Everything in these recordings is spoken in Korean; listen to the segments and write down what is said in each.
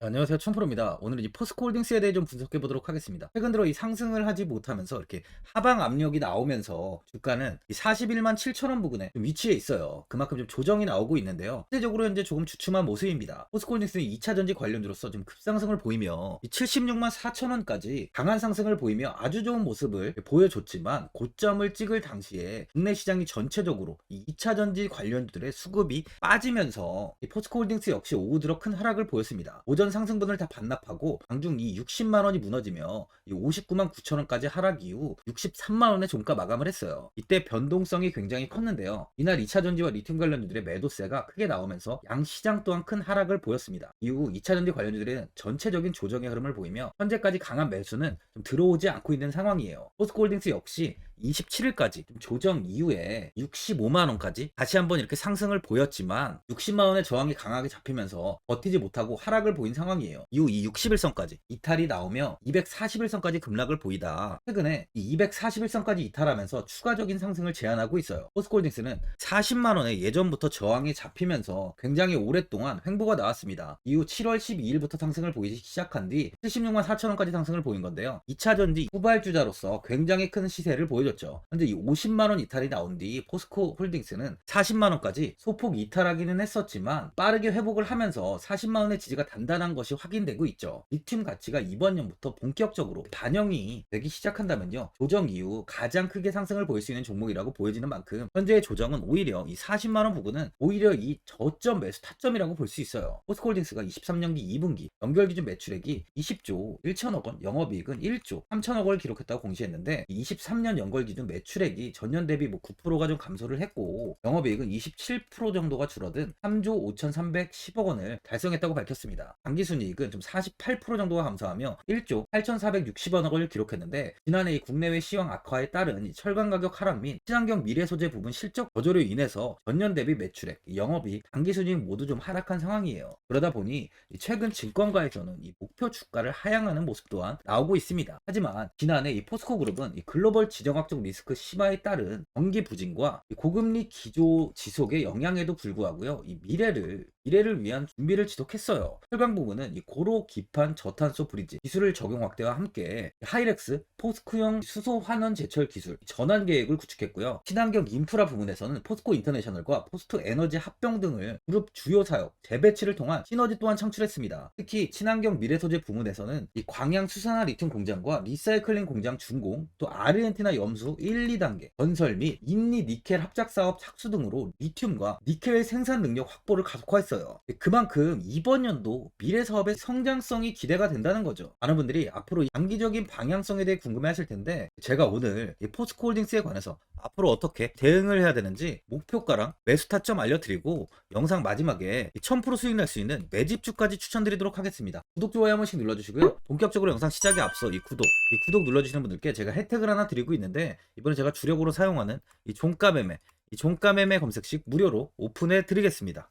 안녕하세요. 천프로입니다. 오늘은 이 포스코홀딩스에 대해 좀 분석해 보도록 하겠습니다. 최근 들어 이 상승을 하지 못하면서 이렇게 하방 압력이 나오면서 주가는 이 41만 7천 원 부근에 좀 위치해 있어요. 그만큼 좀 조정이 나오고 있는데요. 실제적으로 현재 조금 주춤한 모습입니다. 포스코홀딩스는 2차 전지 관련주로서 좀 급상승을 보이며 이 76만 4천 원까지 강한 상승을 보이며 아주 좋은 모습을 보여줬지만 고점을 찍을 당시에 국내 시장이 전체적으로 이 2차 전지 관련주들의 수급이 빠지면서 이 포스코홀딩스 역시 오후 들어 큰 하락을 보였습니다. 오전 상승분을 다 반납하고 방중 이 60만 원이 무너지며 이 59만 9천 원까지 하락 이후 63만 원의 종가 마감을 했어요. 이때 변동성이 굉장히 컸는데요. 이날 2차 전지와 리튬 관련주들의 매도세가 크게 나오면서 양 시장 또한 큰 하락을 보였습니다. 이후 2차 전지 관련주들은 전체적인 조정의 흐름을 보이며 현재까지 강한 매수는 좀 들어오지 않고 있는 상황이에요. 포스코홀딩스 역시 27일까지 조정 이후에 65만 원까지 다시 한번 이렇게 상승을 보였지만 60만 원의 저항이 강하게 잡히면서 버티지 못하고 하락을 보인 상황이에요. 이후 이 60일선까지 이탈이 나오며 241선까지 급락을 보이다. 최근에 이 241선까지 이탈하면서 추가적인 상승을 제한하고 있어요. 포스코홀딩스는 40만 원에 예전부터 저항이 잡히면서 굉장히 오랫동안 횡보가 나왔습니다. 이후 7월 12일부터 상승을 보이기 시작한 뒤 76만 4천 원까지 상승을 보인 건데요. 2차 전지 후발주자로서 굉장히 큰 시세를 보 여줬죠. 현재 이 50만 원 이탈이 나온 뒤 포스코 홀딩스는 40만 원까지 소폭 이탈하기는 했었지만 빠르게 회복을 하면서 40만 원의 지지가 단단한 것이 확인되고 있죠. 리튬 가치가 이번 년부터 본격적으로 반영이 되기 시작한다면요. 조정 이후 가장 크게 상승을 보일 수 있는 종목이라고 보여지는 만큼 현재의 조정은 오히려 이 40만 원 부근은 오히려 이 저점 매수 타점이라고 볼 수 있어요. 포스코홀딩스가 23년기 2분기 연결 기준 매출액이 20조 1천억 원, 영업이익은 1조 3천억 원을 기록했다고 공시했는데 23년 연결 기준 매출액이 전년 대비 뭐 9%가 좀 감소를 했고 영업이익은 27% 정도가 줄어든 3조 5,310억 원을 달성했다고 밝혔습니다. 당기순이익은 좀 48% 정도가 감소하며 1조 8,460억 원을 기록했는데 지난해 이 국내외 시황 악화에 따른 이 철강 가격 하락 및 친환경 미래 소재 부분 실적 거절로 인해서 전년 대비 매출액, 영업이익, 당기순이익 모두 좀 하락한 상황이에요. 그러다 보니 이 최근 증권가에서는 이 목표 주가를 하향하는 모습 또한 나오고 있습니다. 하지만 지난해 이 포스코 그룹은 이 글로벌 지정학 적 리스크 심화에 따른 경기 부진과 이 고금리 기조 지속의 영향에도 불구하고요. 이 미래를 미래를 위한 준비를 지속했어요. 철강 부분은 이 고로 기판 저탄소 브리지 기술을 적용 확대와 함께 하이렉스 포스코형 수소 환원 제철 기술 전환 계획을 구축했고요. 친환경 인프라 부분에서는 포스코 인터내셔널과 포스트 에너지 합병 등을 그룹 주요 사역 재배치를 통한 시너지 또한 창출했습니다. 특히 친환경 미래 소재 부문에서는 이 광양 수산화 리튬 공장과 리사이클링 공장 준공, 또 아르헨티나 염수 1, 2단계 건설 및 인리 니켈 합작 사업 착수 등으로 리튬과 니켈 생산 능력 확보를 가속화했 어요. 그만큼 이번 연도 미래 사업의 성장성이 기대가 된다는 거죠. 많은 분들이 앞으로 이 장기적인 방향성에 대해 궁금해하실 텐데 제가 오늘 이 포스코홀딩스에 관해서 앞으로 어떻게 대응을 해야 되는지 목표가랑 매수 타점 알려드리고 영상 마지막에 1000% 수익 날 수 있는 매집주까지 추천드리도록 하겠습니다. 구독, 좋아요 한 번씩 눌러주시고요. 본격적으로 영상 시작에 앞서 이 구독, 이 구독 눌러주시는 분들께 제가 혜택을 하나 드리고 있는데 이번에 제가 주력으로 사용하는 이 종가 매매, 이 종가 매매 검색식 무료로 오픈해 드리겠습니다.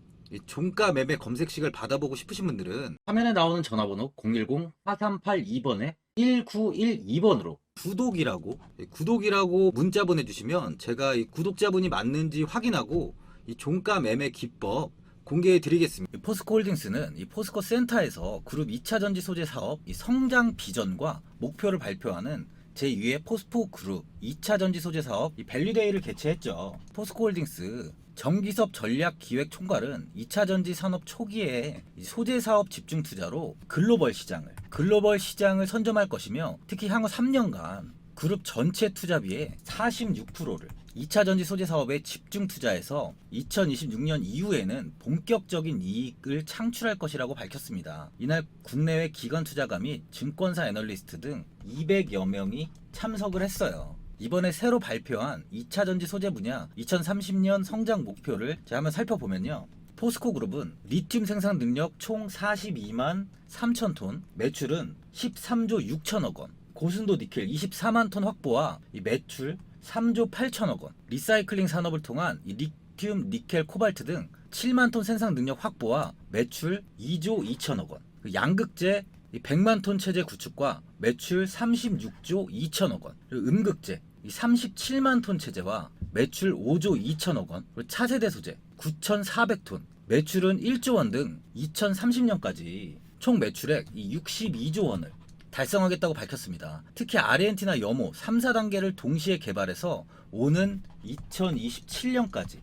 이 종가 매매 검색식을 받아보고 싶으신 분들은 화면에 나오는 전화번호 010-4382번에 1912번으로 구독이라고 예, 구독이라고 문자 보내주시면 제가 이 구독자분이 맞는지 확인하고 이 종가 매매 기법 공개해 드리겠습니다. 포스코홀딩스는 이 포스코 센터에서 그룹 2차 전지 소재 사업 이 성장 비전과 목표를 발표하는 제2회 포스포 그룹 2차 전지 소재 사업 이 밸류데이를 개최했죠. 포스코홀딩스 정기섭 전략 기획 총괄은 2차 전지 산업 초기에 이 소재 사업 집중 투자로 글로벌 시장을 글로벌 시장을 선점할 것이며 특히 향후 3년간 그룹 전체 투자비의 46%를 2차 전지 소재 사업에 집중 투자해서 2026년 이후에는 본격적인 이익을 창출할 것이라고 밝혔습니다. 이날 국내외 기관 투자가 및 증권사 애널리스트 등 200여 명이 참석을 했어요. 이번에 새로 발표한 2차 전지 소재 분야 2030년 성장 목표를 제가 한번 살펴보면요. 포스코 그룹은 리튬 생산 능력 총 42만 3천 톤, 매출은 13조 6천억 원, 고순도 니켈 24만 톤 확보와 이 매출 3조 8천억 원, 리사이클링 산업을 통한 이 리튬, 니켈, 코발트 등 7만 톤 생산 능력 확보와 매출 2조 2천억 원, 그 양극재 이 100만 톤 체제 구축과 매출 36조 2천억 원, 그리고 음극재 이 37만 톤 체제와 매출 5조 2천억 원, 그리고 차세대 소재 9,400톤, 매출은 1조 원 등 2030년까지 총 매출액 이 62조 원을 달성하겠다고 밝혔습니다. 특히 아르헨티나 염호 3, 4단계를 동시에 개발해서 오는 2027년까지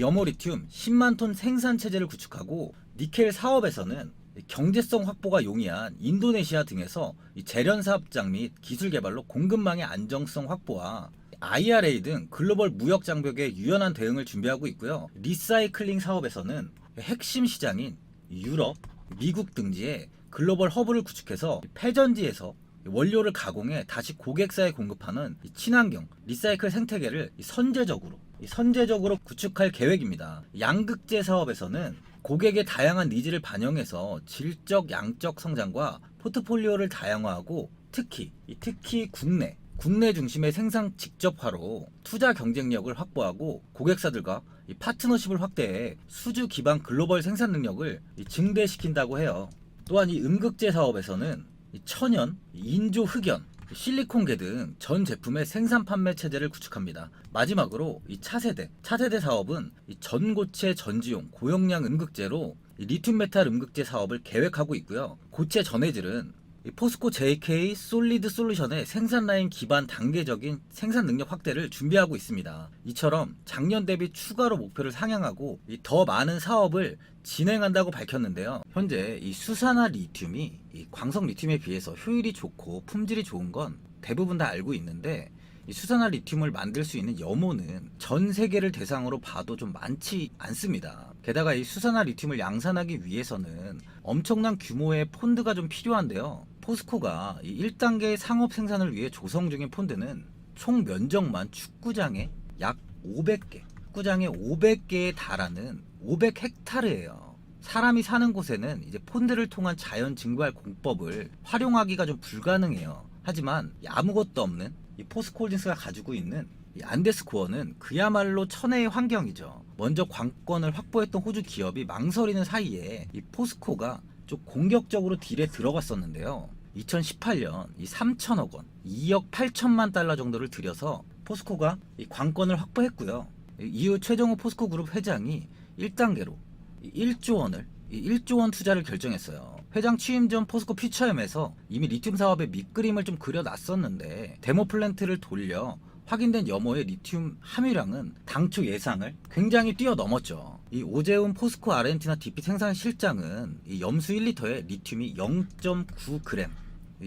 염호 리튬 10만 톤 생산 체제를 구축하고 니켈 사업에서는 경제성 확보가 용이한 인도네시아 등에서 이 재련 사업장 및 기술 개발로 공급망의 안정성 확보와 IRA 등 글로벌 무역 장벽에 유연한 대응을 준비하고 있고요. 리사이클링 사업에서는 핵심 시장인 유럽, 미국 등지에 글로벌 허브를 구축해서 폐전지에서 원료를 가공해 다시 고객사에 공급하는 이 친환경 리사이클 생태계를 이 선제적으로 이 선제적으로 구축할 계획입니다. 양극재 사업에서는 고객의 다양한 니즈를 반영해서 질적 양적 성장과 포트폴리오를 다양화하고 특히 이 특히 국내 국내 중심의 생산 직접화로 투자 경쟁력을 확보하고 고객사들과 이 파트너십을 확대해 수주 기반 글로벌 생산 능력을 이 증대시킨다고 해요. 또한 이 음극재 사업에서는 이 천연, 이 인조 흑연, 실리콘계 등 전 제품의 생산 판매 체제를 구축합니다. 마지막으로 이 차세대, 차세대 사업은 이 전고체 전지용 고용량 음극재로 이 리튬 메탈 음극재 사업을 계획하고 있고요. 고체 전해질은 이 포스코 JK 솔리드 솔루션의 생산 라인 기반 단계적인 생산 능력 확대를 준비하고 있습니다. 이처럼 작년 대비 추가로 목표를 상향하고 이더 많은 사업을 진행한다고 밝혔는데요. 현재 이 수산화 리튬이 이 광석 리튬에 비해서 효율이 좋고 품질이 좋은 건 대부분 다 알고 있는데 이 수산화 리튬을 만들 수 있는 염호는 전 세계를 대상으로 봐도 좀 많지 않습니다. 게다가 이 수산화 리튬을 양산하기 위해서는 엄청난 규모의 폰드가 좀 필요한데요. 포스코가 이 1단계 상업 생산을 위해 조성 중인 폰드는 총 면적만 축구장에 약 500개, 축구장에 500개에 달하는 500헥타르예요. 사람이 사는 곳에는 이제 폰드를 통한 자연 증발 공법을 활용하기가 좀 불가능해요. 하지만 이 아무것도 없는 이 포스코홀딩스가 가지고 있는 이 안데스코어는 그야말로 천혜의 환경이죠. 먼저 관건을 확보했던 호주 기업이 망설이는 사이에 이 포스코가 좀 공격적으로 딜에 들어갔었는데요. 2018년 이 3천억 원, 2억 8천만 달러 정도를 들여서 포스코가 이 관건을 확보했고요. 이- 이후 최정호 포스코 그룹 회장이 1단계로 1조 원을 이 1조 원 투자를 결정했어요. 회장 취임 전 포스코 퓨처엠에서 이미 리튬 사업의 밑그림을 좀 그려놨었는데 데모 플랜트를 돌려 확인된 염호의 리튬 함유량은 당초 예상을 굉장히 뛰어넘었죠. 이 오재훈 포스코 아르헨티나 DP 생산 실장은 이 염수 1리터에 리튬이 0.9g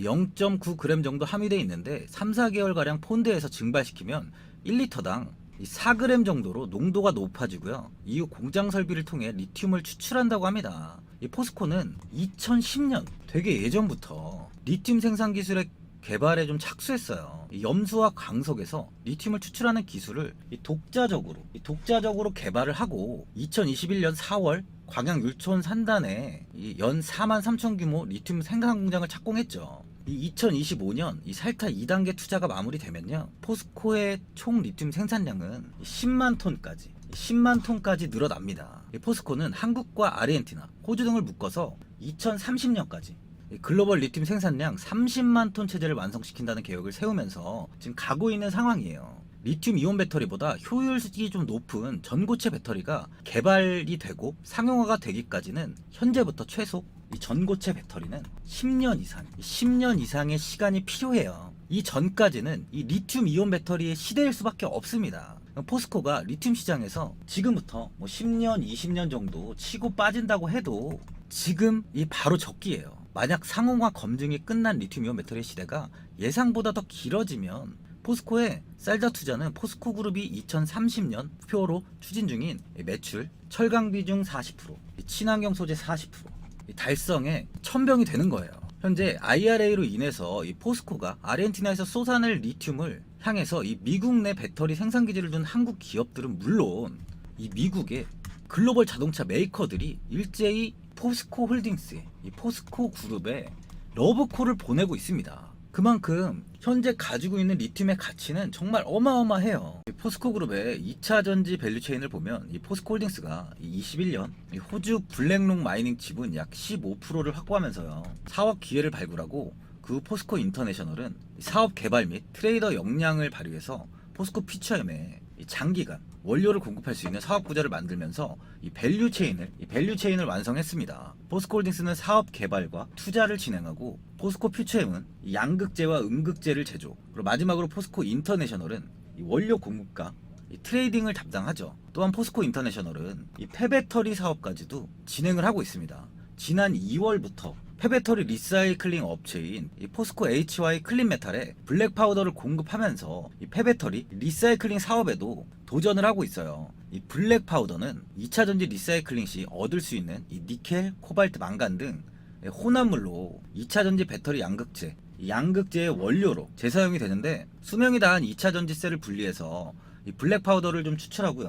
0.9g 정도 함유되어 있는데 3, 4개월 가량 폰드에서 증발시키면 1리터당 4g 정도로 농도가 높아지고요. 이후 공장 설비를 통해 리튬을 추출한다고 합니다. 이 포스코는 2010년 되게 예전부터 리튬 생산 기술의 개발에 좀 착수했어요. 이 염수와 강석에서 리튬을 추출하는 기술을 이 독자적으로 이 독자적으로 개발을 하고 2021년 4월 광양 율촌 산단에 이연 4만 3천 규모 리튬 생산 공장을 착공했죠. 이 2025년 이 살타 2단계 투자가 마무리되면요. 포스코의 총 리튬 생산량은 10만 톤까지 10만 톤까지 늘어납니다. 이 포스코는 한국과 아르헨티나, 호주 등을 묶어서 2030년까지 글로벌 리튬 생산량 30만 톤 체제를 완성시킨다는 계획을 세우면서 지금 가고 있는 상황이에요. 리튬 이온 배터리보다 효율이 좀 높은 전고체 배터리가 개발이 되고 상용화가 되기까지는 현재부터 최소 이 전고체 배터리는 10년 이상, 10년 이상의 시간이 필요해요. 이 전까지는 이 리튬 이온 배터리의 시대일 수밖에 없습니다. 포스코가 리튬 시장에서 지금부터 뭐 10년, 20년 정도 치고 빠진다고 해도 지금 이 바로 적기예요. 만약 상용화 검증이 끝난 리튬 이온 배터리 시대가 예상보다 더 길어지면 포스코의 쌀자 투자는 포스코 그룹이 2030년 표로 추진 중인 매출, 철강 비중 40%, 친환경 소재 40%, 달성에 천병이 되는 거예요. 현재 IRA로 인해서 이 포스코가 아르헨티나에서 쏟아낼 리튬을 향해서 이 미국 내 배터리 생산 기지를 둔 한국 기업들은 물론 이 미국의 글로벌 자동차 메이커들이 일제히 포스코 홀딩스에 이 포스코 그룹에 러브콜을 보내고 있습니다. 그만큼 현재 가지고 있는 리튬의 가치는 정말 어마어마해요. 이 포스코 그룹의 2차 전지 밸류체인을 보면 이 포스코 홀딩스가 21년 이 호주 블랙록 마이닝 지분 약 15%를 확보하면서요. 사업 기회를 발굴하고 그 포스코 인터내셔널은 이 사업 개발 및 트레이더 역량을 발휘해서 포스코 피처엠에 이 장기간 원료를 공급할 수 있는 사업 구조를 만들면서 이 밸류 체인을 이 밸류 체인을 완성했습니다. 포스코 홀딩스는 사업 개발과 투자를 진행하고 포스코 퓨처엠은 이 양극재와 음극재를 제조. 그리고 마지막으로 포스코 인터내셔널은 이 원료 공급과 이 트레이딩을 담당하죠. 또한 포스코 인터내셔널은 이 폐배터리 사업까지도 진행을 하고 있습니다. 지난 2월부터 폐배터리 리사이클링 업체인 이 포스코 HY 클린메탈에 블랙 파우더를 공급하면서 이 폐배터리 리사이클링 사업에도 도전을 하고 있어요. 이 블랙 파우더는 2차 전지 리사이클링 시 얻을 수 있는 이 니켈, 코발트, 망간 등 혼합물로 2차 전지 배터리 양극재, 이 양극재의 원료로 재사용이 되는데 수명이 다한 2차 전지세를 분리해서 이 블랙 파우더를 좀 추출하고요.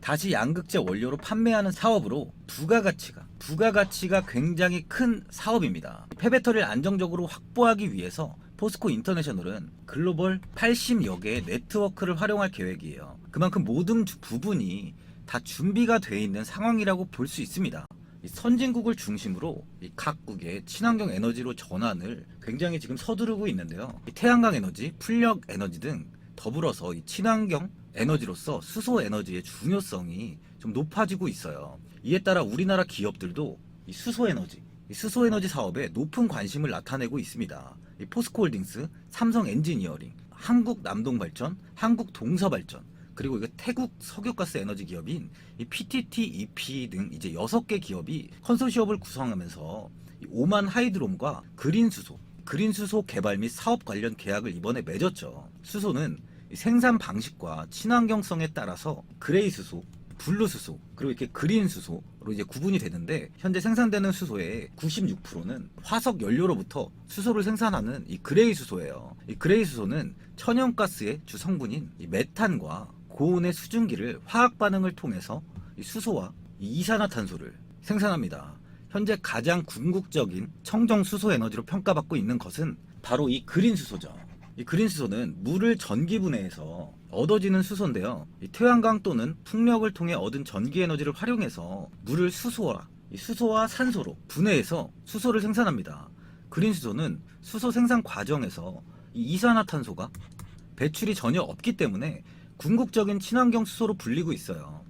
다시 양극재 원료로 판매하는 사업으로 부가가치가 부가가치가 굉장히 큰 사업입니다. 폐배터리를 안정적으로 확보하기 위해서 포스코 인터내셔널은 글로벌 80여 개의 네트워크를 활용할 계획이에요. 그만큼 모든 주- 부분이 다 준비가 돼 있는 상황이라고 볼 수 있습니다. 이 선진국을 중심으로 이 각국의 친환경 에너지로 전환을 굉장히 지금 서두르고 있는데요. 이 태양광 에너지, 풍력 에너지 등 더불어서 이 친환경 에너지로서 수소 에너지의 중요성이 좀 높아지고 있어요. 이에 따라 우리나라 기업들도 이 수소 에너지, 이 수소 에너지 사업에 높은 관심을 나타내고 있습니다. 이 포스코홀딩스, 삼성 엔지니어링, 한국 남동발전, 한국 동서발전, 그리고 이거 태국 석유가스 에너지 기업인 이 PTT, EP 등 이제 6개 기업이 컨소시엄을 구성하면서 이 오만 하이드롬과 그린 수소, 그린 수소 개발 및 사업 관련 계약을 이번에 맺었죠. 수소는 이 생산 방식과 친환경성에 따라서 그레이 수소, 블루 수소, 그리고 이렇게 그린 수소 로 이제 구분이 되는데 현재 생산되는 수소의 96%는 화석 연료로부터 수소를 생산하는 이 그레이 수소예요. 이 그레이 수소는 천연가스의 주 성분인 이 메탄과 고온의 수증기를 화학 반응을 통해서 이 수소와 이 이산화탄소를 생산합니다. 현재 가장 궁극적인 청정 수소 에너지로 평가받고 있는 것은 바로 이 그린 수소죠. 이 그린 수소는 물을 전기 분해해서 얻어지는 수소인데요. 이 태양광 또는 풍력을 통해 얻은 전기 에너지를 활용해서 물을 수소와 이 수소와 산소로 분해해서 수소를 생산합니다. 그린 수소는 수소 생산 과정에서 이 이산화탄소가 배출이 전혀 없기 때문에 궁극적인 친환경 수소로 불리고 있어요.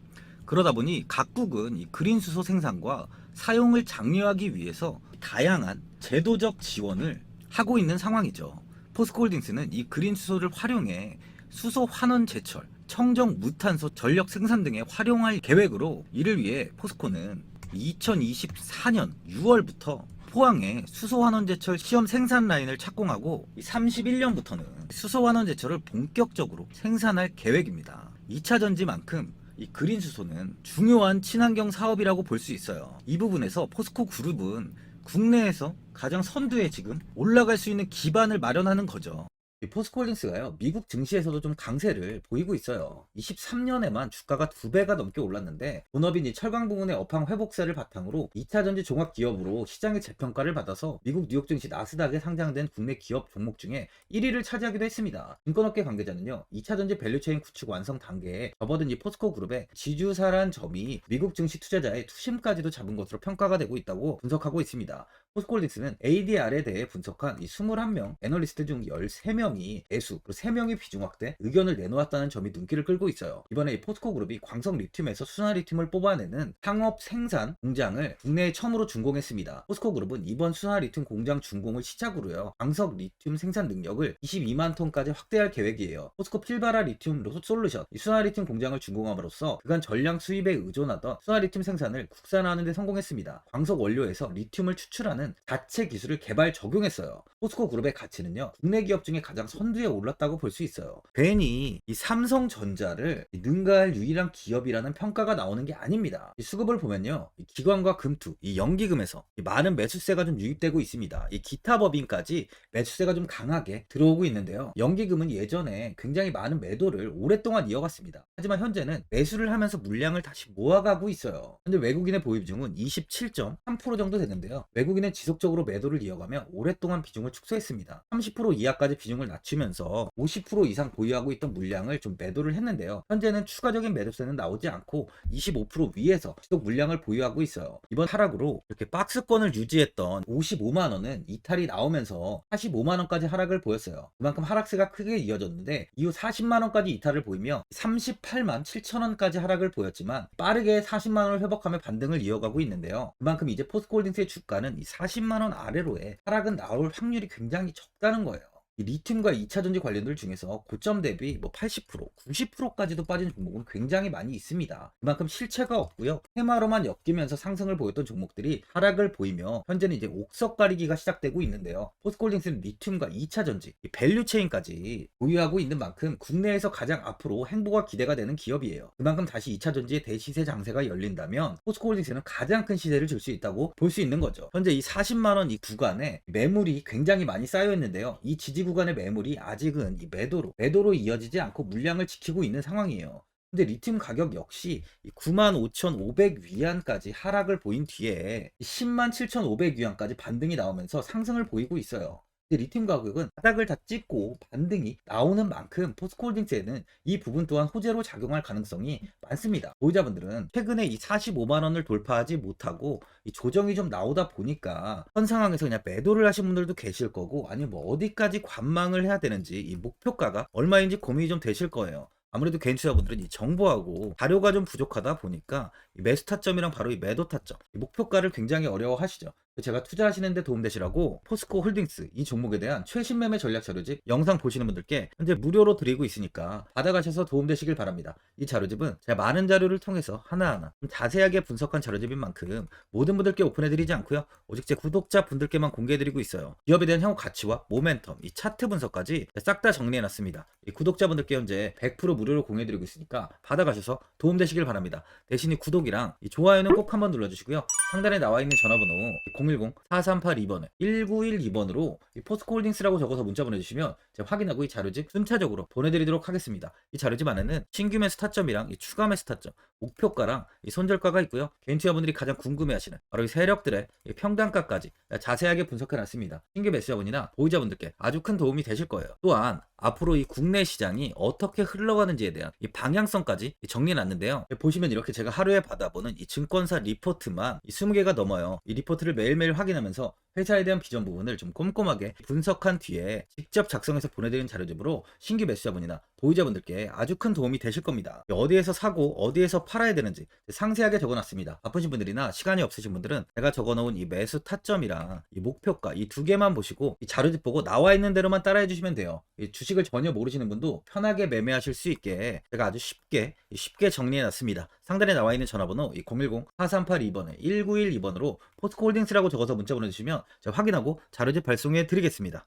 그러다 보니 각국은 이 그린 수소 생산과 사용을 장려하기 위해서 다양한 제도적 지원을 하고 있는 상황이죠. 포스코홀딩스는 이 그린 수소를 활용해 수소 환원 제철, 청정 무탄소 전력 생산 등에 활용할 계획으로 이를 위해 포스코는 2024년 6월부터 포항에 수소환원제철 시험 생산 라인을 착공하고 31년부터는 수소환원제철을 본격적으로 생산할 계획입니다. 2차 전지만큼 이 그린 수소는 중요한 친환경 사업이라고 볼 수 있어요. 이 부분에서 포스코 그룹은 국내에서 가장 선두에 지금 올라갈 수 있는 기반을 마련하는 거죠. 이 포스코홀딩스가요 미국 증시에서도 좀 강세를 보이고 있어요. 23년에만 주가가 두 배가 넘게 올랐는데 본업인 이 철강 부문의 업황 회복세를 바탕으로 2차전지 종합 기업으로 시장의 재평가를 받아서 미국 뉴욕 증시 나스닥에 상장된 국내 기업 종목 중에 1위를 차지하기도 했습니다. 증권업계 관계자는요 2차전지 밸류체인 구축 완성 단계에 접어든 이 포스코 그룹의 지주사란 점이 미국 증시 투자자의 투심까지도 잡은 것으로 평가가 되고 있다고 분석하고 있습니다 포스코홀딩스는 ADR에 대해 분석한 이 21명 애널리스트 중 13명이 대수, 그리고 3명이 비중 확대, 의견을 내놓았다는 점이 눈길을 끌고 있어요. 이번에 이 포스코 그룹이 광석 리튬에서 순화 리튬을 뽑아내는 상업 생산 공장을 국내에 처음으로 준공했습니다. 포스코 그룹은 이번 순화 리튬 공장 준공을 시작으로요. 광석 리튬 생산 능력을 22만 톤까지 확대할 계획이에요. 포스코 필바라 리튬 솔루션, 이 순화 리튬 공장을 준공함으로써 그간 전량 수입에 의존하던 순화 리튬 생산을 국산화하는 데 성공했습니다. 광석 원료에서 리튬을 추출하는 자체 기술을 개발 적용했어요. 포스코 그룹의 가치는요. 국내 기업 중에 가장 선두에 올랐다고 볼 수 있어요. 괜히 이 삼성전자를 능가할 유일한 기업이라는 평가가 나오는 게 아닙니다. 이 수급을 보면요. 이 기관과 금투, 이 연기금에서 이 많은 매수세가 좀 유입되고 있습니다. 이 기타 법인까지 매수세가 좀 강하게 들어오고 있는데요. 연기금은 예전에 굉장히 많은 매도를 오랫동안 이어갔습니다. 하지만 현재는 매수를 하면서 물량을 다시 모아가고 있어요. 현재 외국인의 보유 비중은 27.3% 정도 되는데요. 외국인은 지속적으로 매도를 이어가며 오랫동안 비중을 축소했습니다. 30% 이하까지 비중을 낮추면서 50% 이상 보유하고 있던 물량을 좀 매도를 했는데요. 현재는 추가적인 매도세는 나오지 않고 25% 위에서 지속 물량을 보유하고 있어요. 이번 하락으로 이렇게 박스권을 유지했던 55만 원은 이탈이 나오면서 45만 원까지 하락을 보였어요. 그만큼 하락세가 크게 이어졌는데 이후 40만 원까지 이탈을 보이며 38만 7천 원까지 하락을 보였지만 빠르게 40만 원을 회복하며 반등을 이어가고 있는데요. 그만큼 이제 포스코홀딩스의 주가는 이 40만 원 아래로의 하락은 나올 확률이 굉장히 적다는 거예요. 이 리튬과 2차 전지 관련들 중에서 고점 대비 뭐 80%, 90%까지도 빠진 종목은 굉장히 많이 있습니다. 그만큼 실체가 없고요. 테마로만 엮이면서 상승을 보였던 종목들이 하락을 보이며 현재는 이제 옥석 가리기가 시작되고 있는데요. 포스코홀딩스는 리튬과 2차 전지, 밸류 체인까지 보유하고 있는 만큼 국내에서 가장 앞으로 행보가 기대가 되는 기업이에요. 그만큼 다시 2차 전지의 대시세 장세가 열린다면 포스코홀딩스는 가장 큰 시세를 줄 수 있다고 볼 수 있는 거죠. 현재 이 40만 원 이 구간에 매물이 굉장히 많이 쌓여 있는데요. 이 지지 구간의 매물이 아직은 이 매도로 매도로 이어지지 않고 물량을 지키고 있는 상황이에요. 근데 리튬 가격 역시 95,500 위안까지 하락을 보인 뒤에 10만 7,500 위안까지 반등이 나오면서 상승을 보이고 있어요. 근데 리튬 가격은 바닥을 다 찍고 반등이 나오는 만큼 포스코홀딩스에는 이 부분 또한 호재로 작용할 가능성이 많습니다. 보유자분들은 최근에 이 45만 원을 돌파하지 못하고 이 조정이 좀 나오다 보니까 현 상황에서 그냥 매도를 하신 분들도 계실 거고 아니면 뭐 어디까지 관망을 해야 되는지 이 목표가가 얼마인지 고민이 좀 되실 거예요. 아무래도 개인 투자분들은 이 정보하고 자료가 좀 부족하다 보니까 이 매수 타점이랑 바로 이 매도 타점, 이 목표가를 굉장히 어려워하시죠. 제가 투자하시는데 도움되시라고 포스코 홀딩스 이 종목에 대한 최신 매매 전략 자료집 영상 보시는 분들께 현재 무료로 드리고 있으니까 받아가셔서 도움되시길 바랍니다. 이 자료집은 제가 많은 자료를 통해서 하나하나 좀 자세하게 분석한 자료집인 만큼 모든 분들께 오픈해드리지 않고요. 오직 제 구독자 분들께만 공개해드리고 있어요. 기업에 대한 향후 가치와 모멘텀, 이 차트 분석까지 싹 다 정리해놨습니다. 이 구독자분들께 현재 100% 무료로 공유해드리고 있으니까 받아가셔서 도움되시길 바랍니다. 대신 이 구독이랑 이 좋아요는 꼭 한번 눌러주시고요. 상단에 나와 있는 전화번호 010-4382번에 1912번으로 포스코홀딩스라고 적어서 문자 보내주시면 제가 확인하고 이 자료집 순차적으로 보내드리도록 하겠습니다. 이 자료집 안에는 신규 매수 타점이랑 이 추가 매수 타점, 목표가랑 이 손절가가 있고요. 개인 투자분들이 가장 궁금해하시는 바로 이 세력들의 이 평단가까지 자세하게 분석해놨습니다. 신규 매수자분이나 보유자분들께 아주 큰 도움이 되실 거예요. 또한 앞으로 이 국내 시장이 어떻게 흘러가는지에 대한 이 방향성까지 정리해놨는데요. 보시면 이렇게 제가 하루에 받아보는 이 증권사 리포트만 이 20개가 넘어요. 이 리포트를 매일매일 확인하면서 회사에 대한 비전 부분을 좀 꼼꼼하게 분석한 뒤에 직접 작성해서 보내드린 자료집으로 신규 매수자분이나 보유자분들께 아주 큰 도움이 되실 겁니다. 어디에서 사고 어디에서 팔아야 되는지 상세하게 적어놨습니다. 바쁘신 분들이나 시간이 없으신 분들은 제가 적어놓은 이 매수 타점이랑 이 목표가 이 두 개만 보시고 이 자료집 보고 나와 있는 대로만 따라해 주시면 돼요. 이 주식을 전혀 모르시는 분도 편하게 매매하실 수 있게 제가 아주 쉽게 쉽게 정리해 놨습니다. 상단에 나와 있는 전화번호 010-4382번에 1912번으로 포스코홀딩스라고 적어서 문자 보내주시면 제가 확인하고 자료집 발송해 드리겠습니다.